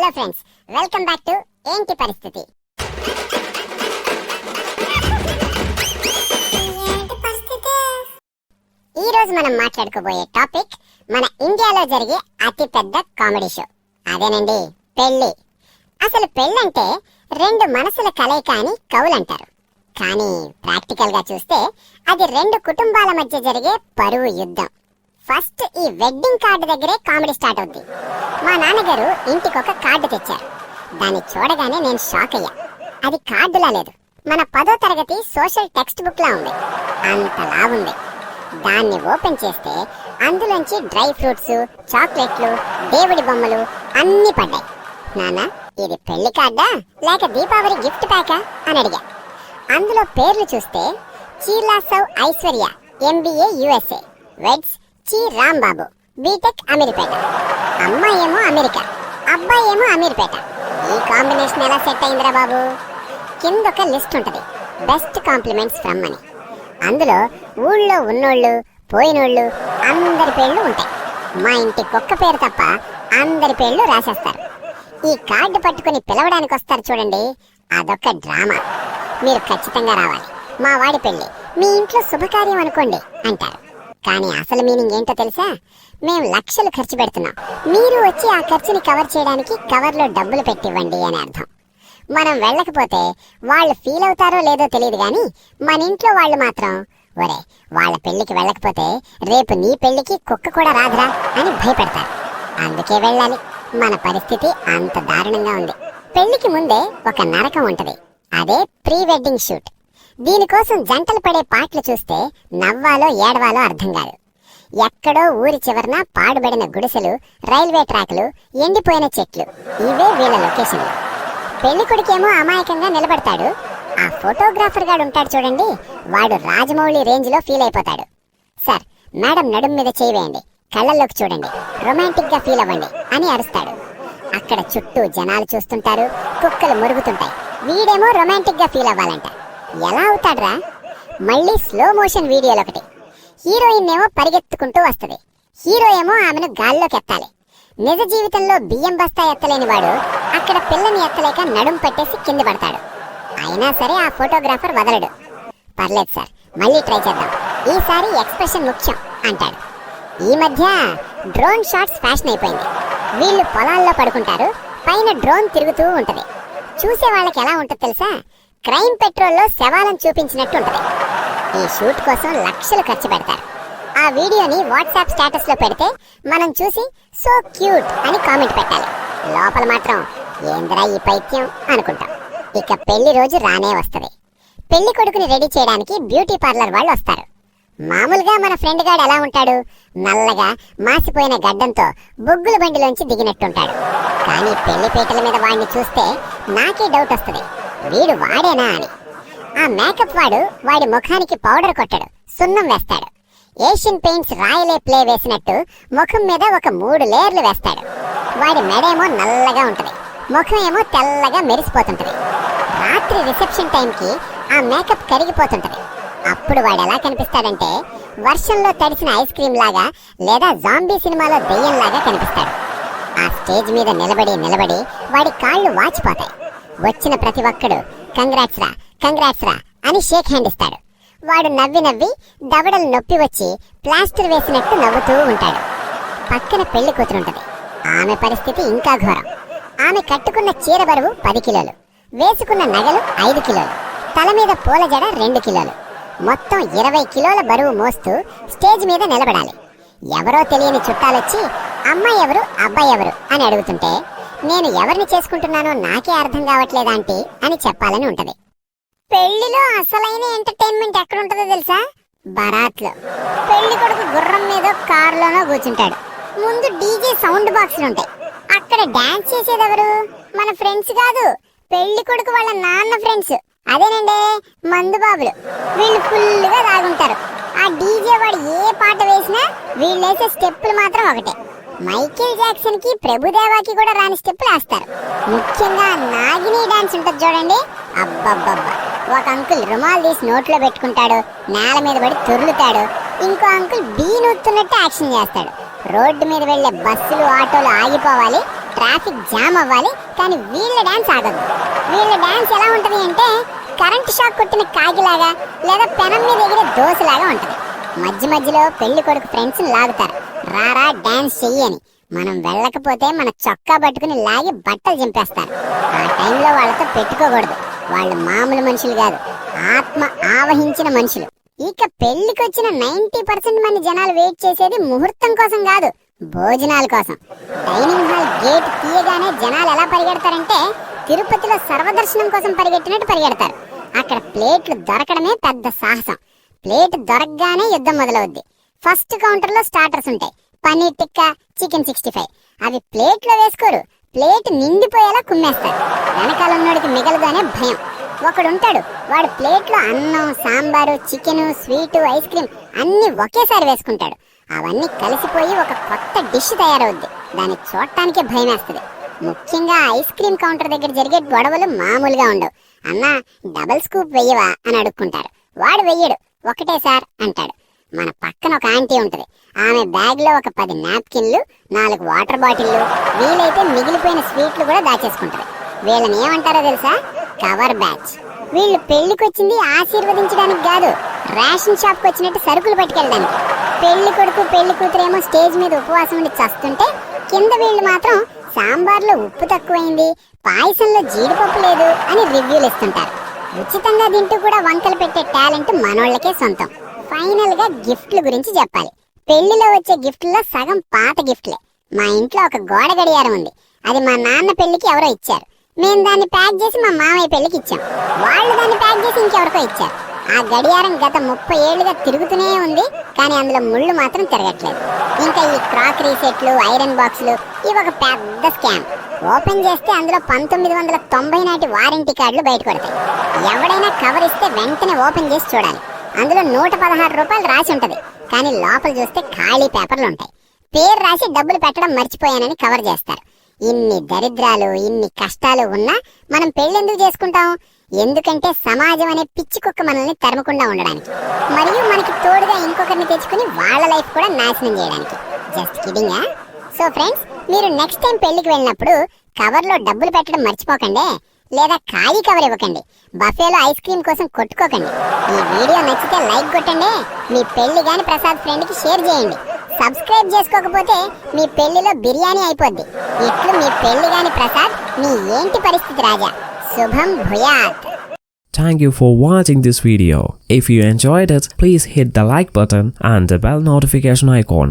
Hello friends welcome back to ఏంటి పరిస్థితి? ఈ రోజు మనం మాట్లాడుకోబోయే టాపిక్ మన ఇండియాలో జరిగే అతి పెద్ద కామెడీ షో. అదేనండి పెళ్ళి అసలు పెళ్ళంటే రెండు మనసుల కలయిక అని కవులంటారు. కానీ ప్రాక్టికల్గా చూస్తే అది రెండు కుటుంబాల మధ్య జరిగే పరువు యుద్ధం. ఫస్ట్ ఈ వెడ్డింగ్ కార్డు దగ్గరే కామెడీ స్టార్ట్ అవుద్ది. మా నాన్నగారు ఇంటికి ఒక కార్డు తెచ్చారు. దాన్ని చూడగానే నేను షాక్ అయ్యా. అది కార్డులా లేదు. మన పదో తరగతి సోషల్ టెక్స్ట్ బుక్ లా ఉంది. అంతలా ఉంది దాన్ని ఓపెన్ చేస్తే అందులోంచి డ్రై ఫ్రూట్స్ చాక్లెట్లు దేవుడి బొమ్మలు అన్ని పడ్డాయి. నాన్న ఇది పెళ్ళి కార్డా? లేక దీపావళి గిఫ్ట్ ప్యాకా? అని అడిగా. అందులో పేర్లు చూస్తే చీలాసవ్ ఐశ్వర్య ఎంబీఏ యుఎస్ఏ వెడ్స్ చి రాంబాబు. బీటెక్ అమీర్పేట. అమ్మాయి ఏమో అమెరికా. అబ్బాయి ఏమో అమీర్పేట. ఈ కాంబినేషన్ ఎలా సెట్ అయిందిరా బాబు? కింద ఒక లిస్ట్ ఉంటుంది. బెస్ట్ కాంప్లిమెంట్స్ ఫ్రమ్ అని. అందులో ఊళ్ళో ఉన్నోళ్ళు పోయినోళ్ళు అందరి పేర్లు ఉంటాయి. మా ఇంటి కుక్క పేరు తప్ప అందరి పేర్లు రాసేస్తారు. ఈ కార్డు పట్టుకుని పిలవడానికి వస్తారు చూడండి. అదొక డ్రామా. మీరు ఖచ్చితంగా రావాలి. మా వాడి పెళ్ళి. మీ ఇంట్లో శుభకార్యం అనుకోండి అంటారు. కానీ అసలు మీనింగ్ ఏంటో తెలుసా? మేము లక్షలు ఖర్చు పెడుతున్నాం. మీరు వచ్చి ఆ ఖర్చుని కవర్ చేయడానికి కవర్లో డబ్బులు పెట్టివ్వండి అని అర్థం. మనం వెళ్ళకపోతే వాళ్ళు ఫీల్ అవుతారో లేదో తెలియదు కానీ మన ఇంట్లో వాళ్ళు మాత్రం ఒరే వాళ్ళ పెళ్ళికి వెళ్ళకపోతే రేపు నీ పెళ్ళికి కుక్క కూడా రాదురా అని భయపెడతారు. అందుకే వెళ్ళాలి. మన పరిస్థితి అంత దారుణంగా ఉంది. పెళ్ళికి ముందే ఒక నరకం ఉంటుంది. అదే ప్రీ వెడ్డింగ్ షూట్. దీనికోసం జంటలు పడే పాటలు చూస్తే నవ్వాలో ఏడవాలో అర్థం కాదు. ఎక్కడో ఊరి చివరన పాడుబడిన గుడిసెలు రైల్వే ట్రాక్లు ఎండిపోయిన చెట్లు. ఇవే వీళ్ళ లొకేషన్లు. పెళ్ళి కొడుకేమో అమాయకంగా నిలబడతాడు. ఆ ఫోటోగ్రాఫర్ గాడు ఉంటాడు చూడండి వాడు రాజమౌళి రేంజ్లో ఫీల్ అయిపోతాడు. సార్ మేడం నడుం మీద చేయివేయండి కళ్ళల్లోకి చూడండి రొమాంటిక్గా ఫీల్ అవ్వండి అని అరుస్తాడు. అక్కడ చుట్టూ జనాలు చూస్తుంటారు కుక్కలు మురుగుతుంటాయి. వీడేమో రొమాంటిక్గా ఫీల్ అవ్వాలంట. ఎలా అవుతాడ్రా? మళ్ళీ స్లో మోషన్ వీడియోలు ఒకటి. హీరోయిన్ ఏమో పరిగెత్తుకుంటూ వస్తుంది. హీరో ఏమో ఆమెను గాల్లోకి ఎత్తాలి. నిజ జీవితంలో బియ్యం బస్తా ఎత్తలేని వాడు అక్కడ పిల్లని ఎత్తలేక నడుం పట్టేసి కింద పడతాడు. అయినా సరే ఆ ఫోటోగ్రాఫర్ వదలడు. పర్లేదు సార్ మళ్ళీ ట్రై చేద్దాం. ఈసారి ఎక్స్ప్రెషన్ ముఖ్యం అంటాడు. ఈ మధ్య డ్రోన్ షాట్స్ ఫ్యాషన్ అయిపోయింది. వీళ్ళు పొలాల్లో పడుకుంటారు పైన డ్రోన్ తిరుగుతూ ఉంటుంది. చూసే వాళ్ళకి ఎలా ఉంటుంది తెలుసా? క్రైమ్ పెట్రోల్లో శవాలను చూపించినట్టు ఉంటుంది ఈ షూట్ కోసం లక్షలు ఖర్చు పెడతారు. ఆ వీడియోని వాట్సాప్ స్టేటస్లో పెడితే మనం చూసి సో క్యూట్ అని కామెంట్ పెట్టాలి. లోపల మాత్రం ఏందిరా ఈ పైత్యం అనుకుంటాం. ఇక పెళ్ళి రోజు రానే వస్తుంది. పెళ్ళి కొడుకుని రెడీ చేయడానికి బ్యూటీ పార్లర్ వాళ్ళు వస్తారు. మామూలుగా మన ఫ్రెండ్ గాడు ఎలా ఉంటాడు? నల్లగా మాసిపోయిన గడ్డంతో బొగ్గుల బండిలోంచి దిగినట్టుంటాడు. కానీ పెళ్ళి పీటల మీద వాడిని చూస్తే నాకే డౌట్ వస్తుంది. వీడు వాడేనా అని. ఆ మేకప్ వాడు వాడి ముఖానికి పౌడర్ కొట్టడు సున్నం వేస్తాడు. ఏషియన్ పెయింట్స్ రాయలే ప్లే వేసినట్టు ముఖం మీద ఒక మూడు లేయర్లు వేస్తాడు. వాడి మెడేమో నల్లగా ఉంటుంది ముఖం ఏమో తెల్లగా మెరిసిపోతుంటది. రాత్రి రిసెప్షన్ టైంకి ఆ మేకప్ కరిగిపోతుంటది. అప్పుడు వాడు ఎలా కనిపిస్తాడంటే వర్షంలో తడిసిన ఐస్ క్రీమ్ లాగా లేదా జాంబీ సినిమాలో దెయ్యంలాగా కనిపిస్తాడు. ఆ స్టేజ్ మీద నిలబడి నిలబడి వాడి కాళ్ళు వాచిపోతాయి. వచ్చిన ప్రతి ఒక్కడు కంగ్రాట్స్ రా కంగ్రాట్స్ రా అని షేక్ హ్యాండ్ ఇస్తాడు. వాడు నవ్వి నవ్వి దవడలు నొప్పి వచ్చి ప్లాస్టర్ వేసినట్టు నవ్వుతూ ఉంటాడు. పక్కన పెళ్ళి కూతురుంటది. ఆమె పరిస్థితి ఇంకా ఘోరం. ఆమె కట్టుకున్న చీర బరువు పది కిలోలు. వేసుకున్న నగలు ఐదు కిలోలు. తల మీద పూల జడ రెండు కిలోలు. మొత్తం ఇరవై కిలోల బరువు మోస్తూ స్టేజ్ మీద నిలబడాలి. ఎవరో తెలియని చుట్టాలొచ్చి అమ్మాయి ఎవరు అబ్బాయి ఎవరు? అని అడుగుతుంటే నేను ఎవరిని చేసుకుంటున్నానో నాకే అర్థం కావట్లేదా ఆంటీ? అని చెప్పాలని ఉంటది. పెళ్ళిలో అసలైన ఎంటర్టైన్మెంట్ ఎక్కడ ఉంటుందో తెలుసా? బరాత్లో పెళ్ళి కొడుకు గుర్రం మీద కారులోనో కూర్చుంటాడు. ముందు డీజే సౌండ్ బాక్సులు ఉంటాయి. అక్కడ డాన్స్ చేసేది ఎవరు? మన ఫ్రెండ్స్ కాదు. పెళ్ళి కొడుకు వాళ్ళ నాన్న ఫ్రెండ్స్. అదేనండి? మందు బాబులు వీళ్ళు ఫుల్గా తాగుంటారు. ఆ డీజే వాడు ఏ పాట వేసినా వీళ్ళు వేసే స్టెప్పులు మాత్రం ఒకటే. మైకేల్ జాక్సన్కి ప్రభుదేవాకి కూడా రాని స్టెప్పులు వేస్తారు. ముఖ్యంగా నాగిని డాన్స్ ఉంటుంది చూడండి. అబ్బబ్బబ్బా. ఒక అంకుల్ రుమాల్ తీసి నోట్లో పెట్టుకుంటాడు నేల మీద పడి తొర్లుతాడు. ఇంకో అంకుల్ బీ నూతున్నట్టు యాక్షన్ చేస్తాడు. రోడ్డు మీద వెళ్ళే బస్సులు ఆటోలు ఆగిపోవాలి ట్రాఫిక్ జామ్ అవ్వాలి కానీ వీళ్ళ డాన్స్ ఆగదు. వీళ్ళ డాన్స్ ఎలా ఉంటుంది అంటే కరెంట్ షాక్ కొట్టిన కాగిలాగా లేదా పెనం మీద ఎగిరే దోశలాగా ఉంటుంది. మధ్య మధ్యలో పెళ్ళి కొడుకు ఫ్రెండ్స్ని లాగుతారు. రారా డాన్స్ చెయ్యని మనం వెళ్ళకపోతే మన చొక్కా పట్టుకుని లాగి బట్టలు చింపేస్తారు. ఆ టైంలో వాళ్ళతో పెట్టుకోకూడదు. వాళ్ళు మామూలు మనుషులు కాదు. ఆత్మ ఆవహించిన మనుషులు. ఇక పెళ్ళికొచ్చిన నైన్టీ పర్సెంట్ మంది జనాలు వెయిట్ చేసేది ముహూర్తం కోసం కాదు భోజనాల కోసం. డైనింగ్ హాల్ గేట్ తీయగానే జనాలు ఎలా పరిగెడతారంటే తిరుపతిలో సర్వదర్శనం కోసం పరిగెట్టినట్టు పరిగెడతారు. అక్కడ ప్లేట్లు దొరకడమే పెద్ద సాహసం. ప్లేట్ దొరకగానే యుద్ధం మొదలవుద్ది. ఫస్ట్ కౌంటర్లో స్టార్టర్స్ ఉంటాయి. Paneer tikka chicken sixty five. అవి ప్లేట్లో వేసుకోరు. ప్లేట్ నిండిపోయేలా కుమ్మేస్తారు. వెనకాల ఉన్నోడికి మిగలదు భయం. ఒకడుంటాడు. వాడు ప్లేట్లో అన్నం sambar chicken sweet ice cream అన్ని ఒకేసారి వేసుకుంటాడు. అవన్నీ కలిసిపోయి ఒక కొత్త డిష్ తయారవుద్ది. దాన్ని చూడటానికే భయం వేస్తుంది ముఖ్యంగా ఐస్ క్రీమ్ కౌంటర్ దగ్గర జరిగే గొడవలు మామూలుగా ఉండవు. అన్నా డబల్ స్కూప్ వెయ్యవా అని అడుక్కుంటారు. వాడు వెయ్యడు. ఒకటే సార్ అంటాడు. మన పక్కన ఒక ఆంటీ ఉంటది. ఆమె బ్యాగ్లో ఒక పది నాప్కిన్లు నాలుగు వాటర్ బాటిల్లు వీలైతే మిగిలిపోయిన స్వీట్లు కూడా దాచేసుకుంటది. వీళ్ళని ఏమంటారో తెలుసా? Cover batch. వీళ్ళు పెళ్ళికొచ్చింది ఆశీర్వదించడానికి కాదు రేషన్ షాప్కి వచ్చినట్టు సరుకులు పట్టుకెళ్ళడానికి. పెళ్ళి కొడుకు పెళ్ళి కూతురేమో స్టేజ్ మీద ఉపవాసం ఉండి చస్తుంటే కింద వీళ్ళు మాత్రం సాంబార్లో ఉప్పు తక్కువైంది పాయసంలో జీడిపప్పు లేదు అని రివ్యూలు ఇస్తుంటారు. ఉచితంగా తింటూ కూడా వంకలు పెట్టే టాలెంట్ మనోళ్ళకే సొంతం. ఫైనల్గా గిఫ్ట్ల గురించి చెప్పాలి. పెళ్ళిలో వచ్చే గిఫ్ట్లో సగం పాత గిఫ్ట్లే. మా ఇంట్లో ఒక గోడ గడియారం ఉంది. అది మా నాన్న పెళ్ళికి ఎవరో ఇచ్చారు. మేము దాన్ని ప్యాక్ చేసి మా మామయ్య పెళ్ళికి ఇచ్చాం. వాళ్ళు దాన్ని ప్యాక్ చేసి ఇంకెవరికో ఇచ్చారు. ఆ గడియారం గత ముప్పై ఏళ్ళుగా తిరుగుతూనే ఉంది కానీ అందులో ముళ్ళు మాత్రం తిరగట్లేదు. ఇంకా ఈ క్రాకరీ సెట్లు ఐరన్ బాక్సులు ఇవి ఒక పెద్ద స్కామ్. ఓపెన్ చేస్తే అందులో పంతొమ్మిది వందల తొంభై నాటి వారంటీ కార్డులు బయటపడతాయి. ఎవడైనా కవర్ ఇస్తే వెంటనే ఓపెన్ చేసి చూడాలి. అందులో నూట పదహారు రూపాయలు రాసి ఉంటుంది. కానీ లోపల చూస్తే ఖాళీ పేపర్లు ఉంటాయి. పేరు రాసి డబ్బులు పెట్టడం మర్చిపోయానని కవర్ చేస్తారు. ఇన్ని దరిద్రాలు ఇన్ని కష్టాలు ఉన్నా మనం పెళ్ళెందుకు చేసుకుంటాం? ఎందుకంటే సమాజం అనే పిచ్చి కుక్క మనల్ని తరమకుండా ఉండడానికి. మరియు మనకి తోడుగా ఇంకొకరిని తెచ్చుకుని వాళ్ళ లైఫ్ కూడా నాశనం చేయడానికి. జస్ట్ కిడింగా సో ఫ్రెండ్స్ మీరు నెక్స్ట్ టైం పెళ్ళికి వెళ్ళినప్పుడు కవర్లో డబ్బులు పెట్టడం మర్చిపోకండి. లేదా ఖాళీ కవర్ ఇవ్వకండి. బఫేలో ఐస్ క్రీమ్ కోసం కొట్టుకోకండి. ఈ వీడియో నచ్చితే లైక్ కొట్టండి. మీ పెళ్ళి గాని ప్రసాద్ ఫ్రెండ్కి షేర్ చేయండి. సబ్స్క్రైబ్ చేసుకోకపోతే మీ పెళ్ళిలో బిర్యానీ అయిపోద్ది. ఇట్లు మీ పెళ్ళి గాని ప్రసాద్ మీ ఏంటి పరిస్థితి రాజా? శుభం భూయాత్. Thank you for watching this video. If you enjoyed it, please hit the like button and the bell notification icon.